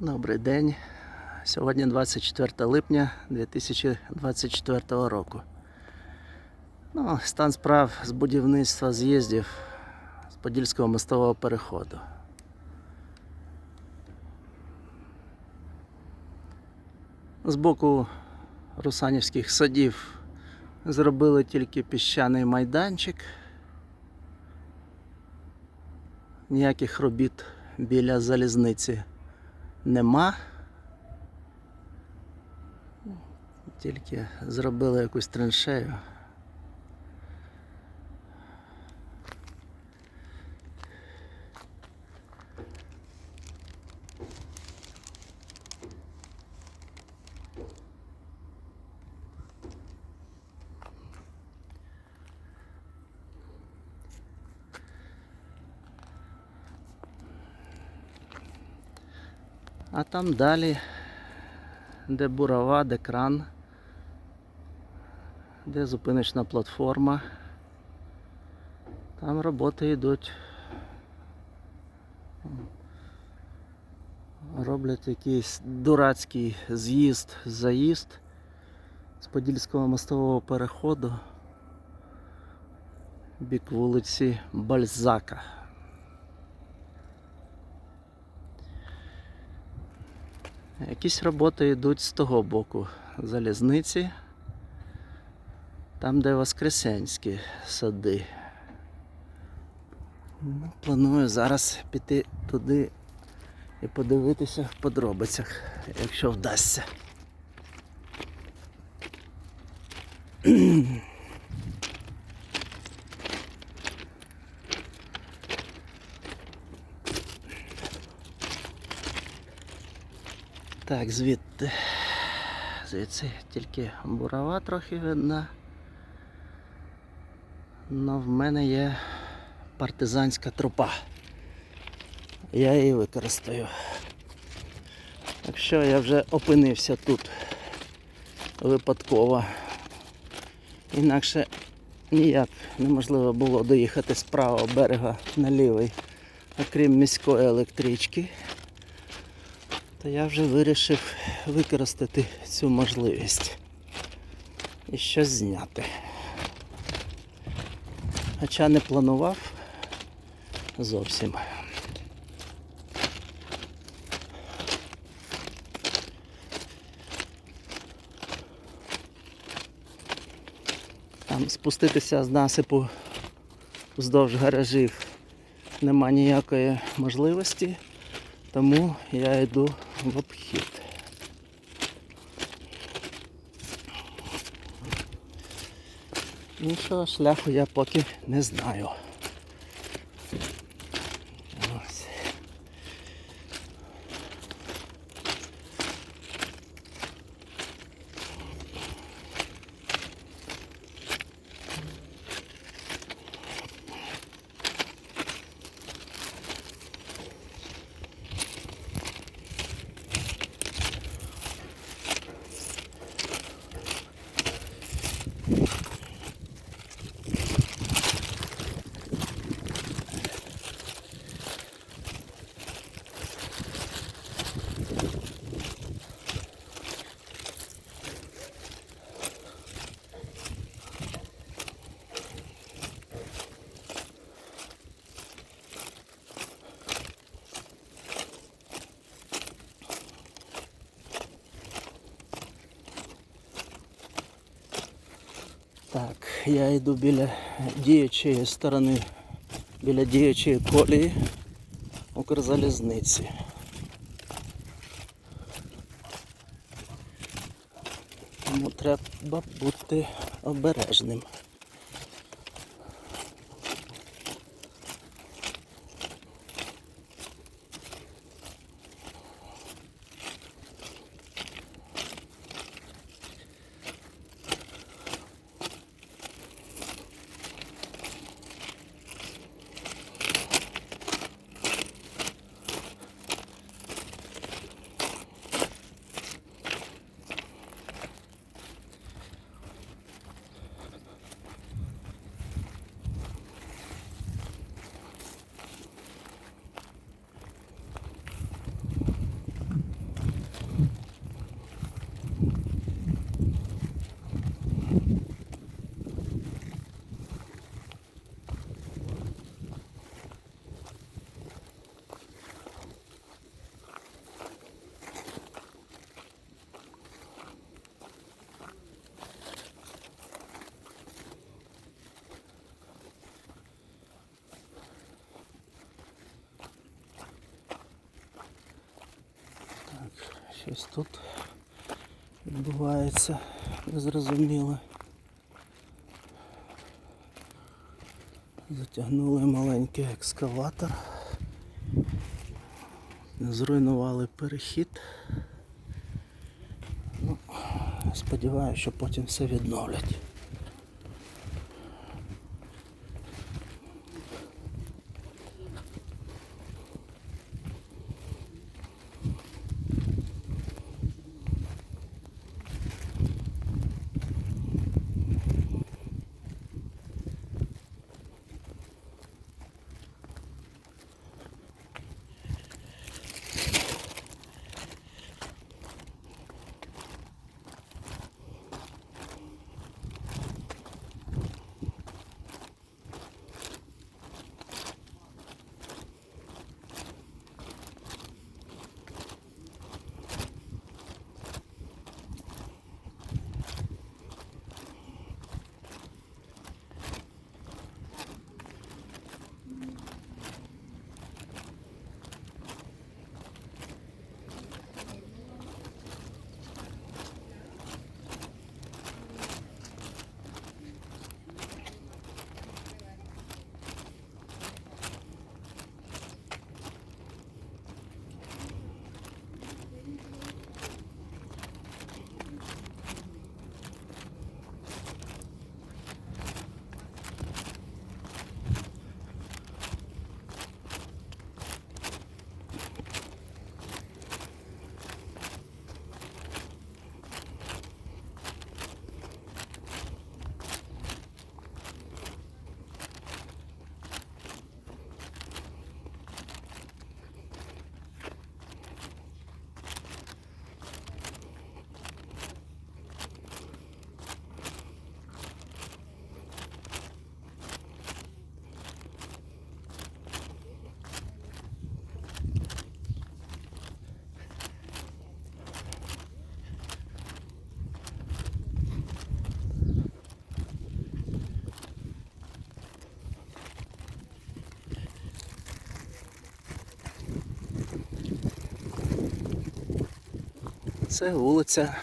Добрий день. Сьогодні 24 липня 2024 року. Ну, стан справ з будівництва з'їздів з Подільського мостового переходу. З боку Русанівських садів зробили тільки піщаний майданчик. Ніяких робіт біля залізниці нема. Тільки зробили якусь траншею. А там далі, де бурова, де кран, де зупиночна платформа. Там роботи йдуть. Роблять якийсь дурацький з'їзд, заїзд з Подільського мостового переходу бік вулиці Бальзака. Якісь роботи йдуть з того боку залізниці, там, де Воскресенські сади. Ну, Планую зараз піти туди і подивитися в подробицях, якщо вдасться. Так, звідти. Звідси тільки бурава трохи видна. Но в мене є партизанська трупа. Я її використаю. Якщо я вже опинився тут випадково. Інакше ніяк неможливо було доїхати з правого берега на лівий, окрім міської електрички то я вже вирішив використати цю можливість і щось зняти. Хоча не планував зовсім. Там спуститися з насипу вздовж гаражів нема ніякої можливості. Тому я йду в обхід. Іншого шляху я поки не знаю. Ось. Так, я йду біля діючої сторони, біля діючої колії Укрзалізниці. Тому треба бути обережним. Щось тут відбувається незрозуміло. Затягнули маленький екскаватор. Зруйнували перехід. Ну, сподіваюся, що потім все відновлять. Це вулиця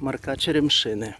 Марка Черемшини.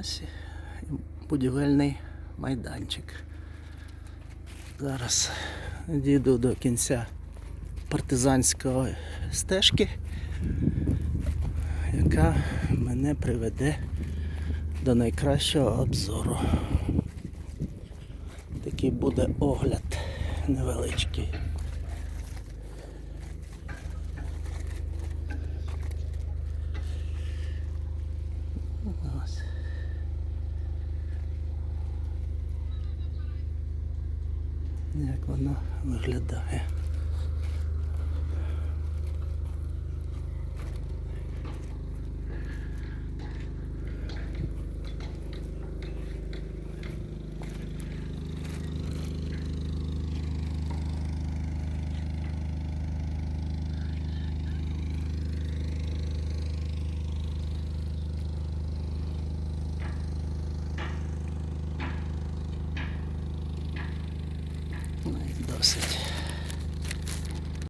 Так, будівельний майданчик. Зараз дійду до кінця партизанської стежки, яка мене приведе до найкращого обзору. Такий буде огляд невеличкий. Як вона виглядає.